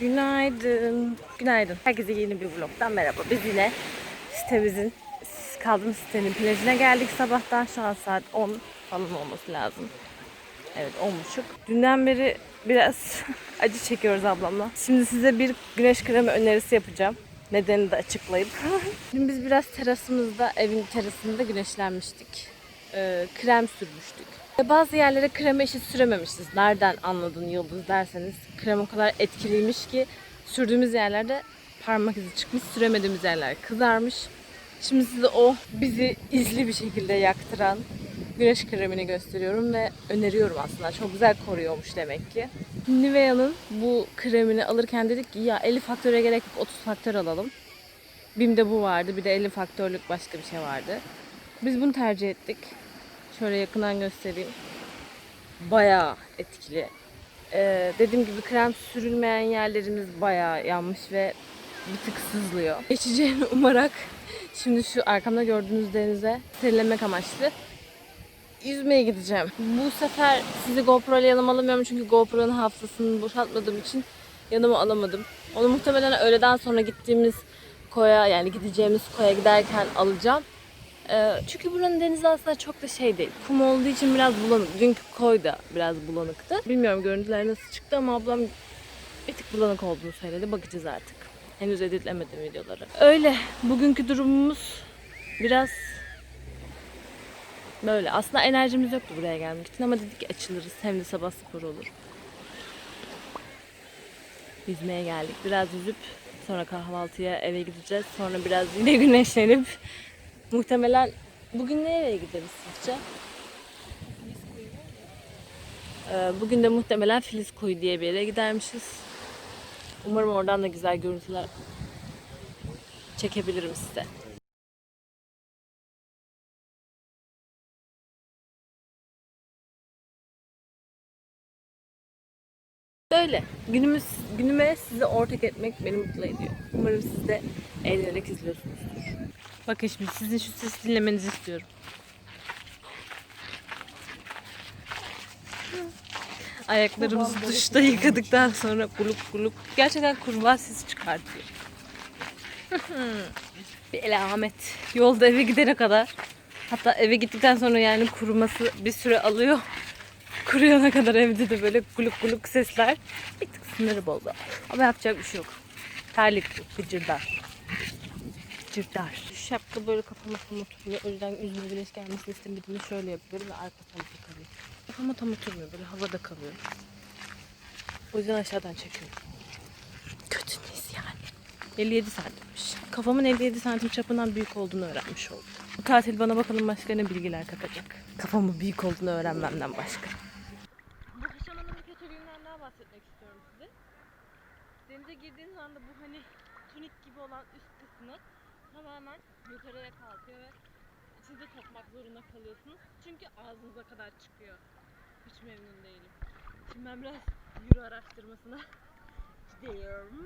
Günaydın. Günaydın. Herkese yeni bir vlogdan merhaba. Biz yine sitemizin, kaldığımız sitenin plajına geldik sabahtan. Şu an saat 10 falan olması lazım. Evet 10.30. Dünden beri biraz acı çekiyoruz ablamla. Şimdi size bir güneş kremi önerisi yapacağım. Nedenini de açıklayıp. Dün biz biraz terasımızda, evin terasında güneşlenmiştik. Ee, krem sürmüştük. Ve bazı yerlere krem eşit sürememişiz. Nereden anladın Yıldız derseniz. Krem o kadar etkiliymiş ki sürdüğümüz yerlerde parmak izi çıkmış, süremediğimiz yerler kızarmış. Şimdi size o bizi izli bir şekilde yaktıran güneş kremini gösteriyorum ve öneriyorum aslında. Çok güzel koruyormuş demek ki. Nivea'nın bu kremini alırken dedik ki ya 50 faktöre gerek yok 30 faktör alalım. BİM'de bu vardı bir de 50 faktörlük başka bir şey vardı. Biz bunu tercih ettik. Şöyle yakından göstereyim. Bayağı etkili. Ee, dediğim gibi krem sürülmeyen yerlerimiz bayağı yanmış ve bir tık sızlıyor. Geçeceğini umarak şimdi şu arkamda gördüğünüz denize serilemek amaçlı yüzmeye gideceğim. Bu sefer sizi GoPro ile yanıma alamıyorum çünkü GoPro'nun hafızasını boşaltmadığım için yanıma alamadım. Onu muhtemelen öğleden sonra gittiğimiz koya yani gideceğimiz koya giderken alacağım. Ee, çünkü buranın denizi aslında çok da şey değil. Kum olduğu için biraz bulanık. Dünkü koy da biraz bulanıktı. Bilmiyorum görüntüler nasıl çıktı ama ablam bir tık bulanık olduğunu söyledi. Bakacağız artık. Henüz editlemedim videoları. Öyle. Bugünkü durumumuz biraz böyle. Aslında enerjimiz yoktu buraya gelmek için ama dedik ki açılırız. Hem de sabah spor olur. Yüzmeye geldik. Biraz yüzüp sonra kahvaltıya eve gideceğiz. Sonra biraz yine güneşlenip muhtemelen bugün nereye gideriz sizce? Ee, Bugün de muhtemelen Filiz Koyu diye bir yere gidermişiz. Umarım oradan da güzel görüntüler çekebilirim size. Böyle. Günümüz, günüme size ortak etmek beni mutlu ediyor. Umarım siz de eğlenerek izliyorsunuzdur. Bakın şimdi sizin şu sesi dinlemenizi istiyorum. Ayaklarımızı duşta yıkadıktan sonra gulup gulup gerçekten kurbağa sesi çıkartıyor. bir elamet. Yolda eve gidene kadar hatta eve gittikten sonra yani kuruması bir süre alıyor. Kuruyana kadar evde de böyle guluk guluk sesler. Bir tık sınırı bozdu. Ama yapacak bir şey yok. Terlik bu, gıcırdar. Gıcırdar. Şapka böyle kafama tam oturmuyor. O yüzden yüzüme güneş gelmesini istemediğimde şöyle yapıyorum ve arka tarafı kalıyor. Kafama tam oturmuyor. Böyle havada kalıyor. O yüzden aşağıdan çekiyorum. Kötü neyse yani. 57 santimmiş. Kafamın 57 santim çapından büyük olduğunu öğrenmiş oldum. Bu tatil bana bakalım başka ne bilgiler katacak. Kafamın büyük olduğunu öğrenmemden başka. Bu haşamanın bir kötülüğünden daha bahsetmek istiyorum size. Denize girdiğiniz anda bu hani tunik gibi olan üst kısmı tamamen yukarıya kalkıyor ve içinde takmak zorunda kalıyorsunuz. Çünkü ağzınıza kadar çıkıyor. Hiç memnun değilim. Şimdi ben biraz yürü araştırmasına gidiyorum.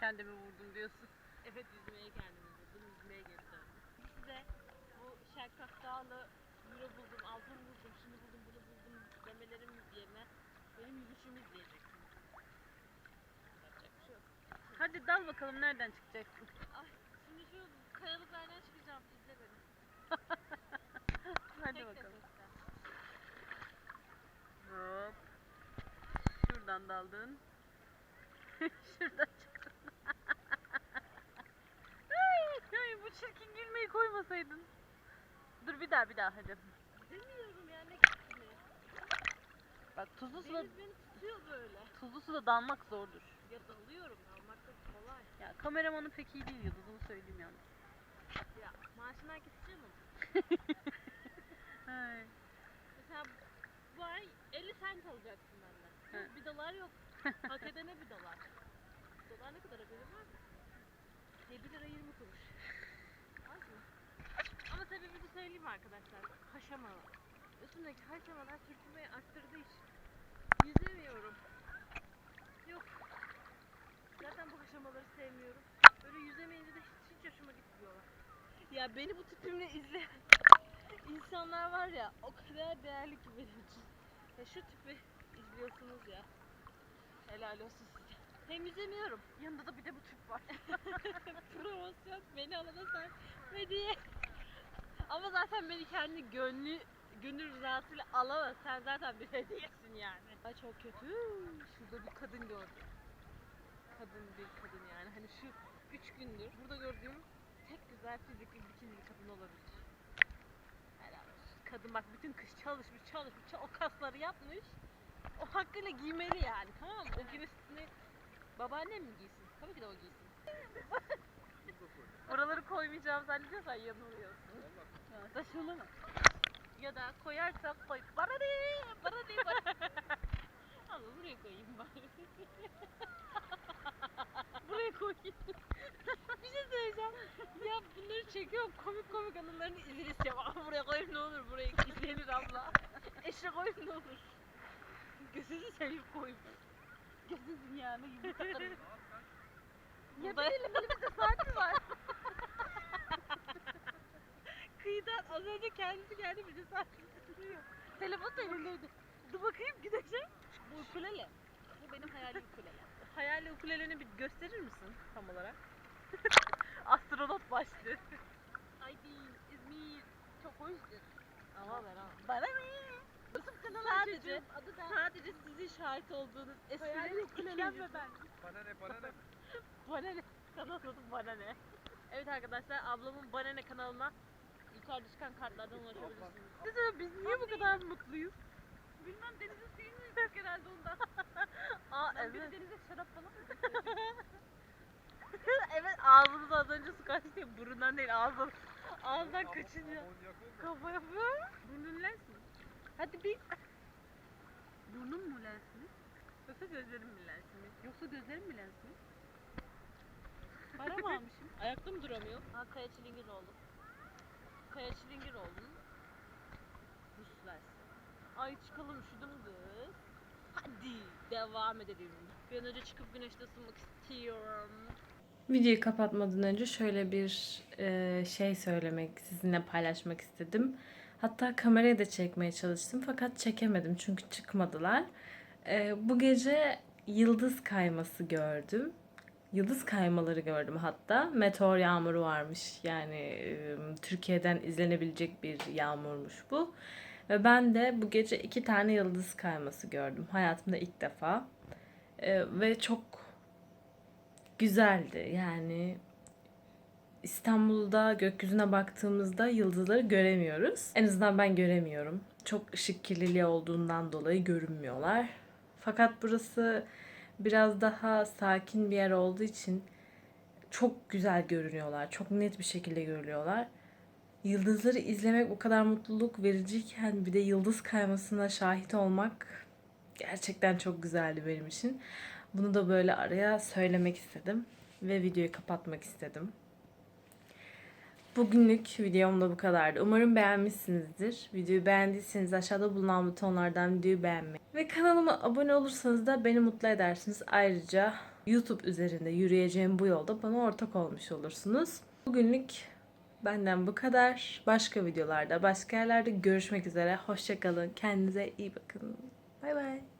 Kendimi vurdum diyorsun. Evet yüzmeye kendimi vurdum. Yüzmeye geri döndüm. Size bu Şerkaf Dağlı euro buldum, altın buldum, şunu buldum, bunu buldum demelerim yerine benim yürüyüşümü izleyeceksiniz. Hadi dal bakalım nereden çıkacaksın. Şimdi şu kayalıklardan çıkacağım. İzle beni. Hadi Tek bakalım. nefeste. Hop. Şuradan daldın. Şuradan çıktın. ay, ay, bu çirkin gülmeyi koymasaydın. Dur bir daha bir daha hadi. Demiyorum yani gitme. Bak tuzlu suda, Deniz beni tutuyor böyle. tuzlu suda dalmak zordur. Ya dalıyorum dalmakta kolay. Ya kameramanı pek iyi değil Yıldız onu söyleyeyim yalnız. Ya maaşından keseceğim onu. Ay. Mesela bu ay 50 sent alacaksın benden. He. Bir dolar yok. Hak edene bir dolar. Dolar ne kadar haberin var mı? 7 lira 20 kuruş. Sebebini söyleyeyim arkadaşlar. Haşama. Üstümdeki haşamalar sürtünmeyi arttırdığı için yüzemiyorum. Yok. Zaten bu haşamaları sevmiyorum. Böyle yüzemeyince de hiç, hiç hoşuma gitmiyorlar. Ya beni bu tipimle izleyen insanlar var ya o kadar değerli ki benim için. Ya şu tipi izliyorsunuz ya. Helal olsun size. Hem yüzemiyorum. Yanında da bir de bu tip var. Promosyon beni alana sen hediye. Ama zaten beni kendi gönlü gönül rahatıyla alamaz. Sen zaten bir hediyesin yani. Ay çok kötü. Şurada bir kadın gördüm. Kadın bir kadın yani. Hani şu üç gündür burada gördüğüm tek güzel fizikli bikinili kadın olabilir. Helal olsun. Kadın bak bütün kış çalışmış çalışmış çal- o kasları yapmış. O hakkıyla giymeli yani tamam mı? O giysisini babaannem mi giysin? Tabii ki de o giysin. Buraları koymayacağım zannediyorsan yanılıyorsun. Ya, saçmalama. Ya da koyarsan koy. Bana ne? Bana ne? Bana Allah buraya koyayım bari. buraya koyayım. bir şey söyleyeceğim. Ya bunları çekiyorum komik komik anılarını izleyeceğim. Ama buraya koyayım ne olur buraya izlenir abla. Eşe koyayım ne olur. Gözünü seveyim koyayım. Gözünüzün yani yumurtalarım. Ya değilim elimizde saat mi var? Az önce kendisi geldi bir de saat duruyor. Telefon da elindeydi. Dur bakayım gideceğim. Bu ukulele. Bu benim hayali ukulele. Hayali ukuleleni bir gösterir misin tam olarak? Astronot başlığı. Ay değil, İzmir. Çok hoştur. Ama ben ama. Bana ne? YouTube kanalı sadece, adı da. sadece sizin şahit olduğunuz esprileri ukulele ve ben. Bana ne bana ne? Bana ne? Kanal adı bana ne? Evet arkadaşlar ablamın bana ne kanalına yukarıda çıkan kartlardan ulaşabilirsiniz. Size biz niye bu kadar mutluyuz? Bilmem denize sevmiyoruz herhalde ondan. Aa evet. denize şarap falan evet ağzımız az önce su kaçtı ya burundan değil ağzım. Ağızdan kaçınca oldu. kafa yapıyor. Burnun lens mi? Hadi bir. Burnun mu lens mi? Yoksa gözlerim mi lens mi? Yoksa gözlerim mi lens mi? Para mı almışım? Ayakta mı duramıyor? Ha Kaya Çilingiroğlu. Kaya Çilingiroğlu'nun Rus versiyonu. Ay çıkalım üşüdüm kız. Hadi devam edelim. Bir an önce çıkıp güneşte ısınmak istiyorum. Videoyu kapatmadan önce şöyle bir e, şey söylemek, sizinle paylaşmak istedim. Hatta kamerayı da çekmeye çalıştım fakat çekemedim çünkü çıkmadılar. E, bu gece yıldız kayması gördüm. Yıldız kaymaları gördüm hatta. Meteor yağmuru varmış. Yani Türkiye'den izlenebilecek bir yağmurmuş bu. Ve ben de bu gece iki tane yıldız kayması gördüm. Hayatımda ilk defa. Ve çok güzeldi. Yani İstanbul'da gökyüzüne baktığımızda yıldızları göremiyoruz. En azından ben göremiyorum. Çok ışık kirliliği olduğundan dolayı görünmüyorlar. Fakat burası biraz daha sakin bir yer olduğu için çok güzel görünüyorlar. Çok net bir şekilde görülüyorlar. Yıldızları izlemek bu kadar mutluluk vericiyken bir de yıldız kaymasına şahit olmak gerçekten çok güzeldi benim için. Bunu da böyle araya söylemek istedim ve videoyu kapatmak istedim. Bugünlük videom da bu kadardı. Umarım beğenmişsinizdir. Videoyu beğendiyseniz aşağıda bulunan butonlardan videoyu beğenmeyi ve kanalıma abone olursanız da beni mutlu edersiniz. Ayrıca YouTube üzerinde yürüyeceğim bu yolda bana ortak olmuş olursunuz. Bugünlük benden bu kadar. Başka videolarda, başka yerlerde görüşmek üzere. Hoşçakalın. Kendinize iyi bakın. Bay bay.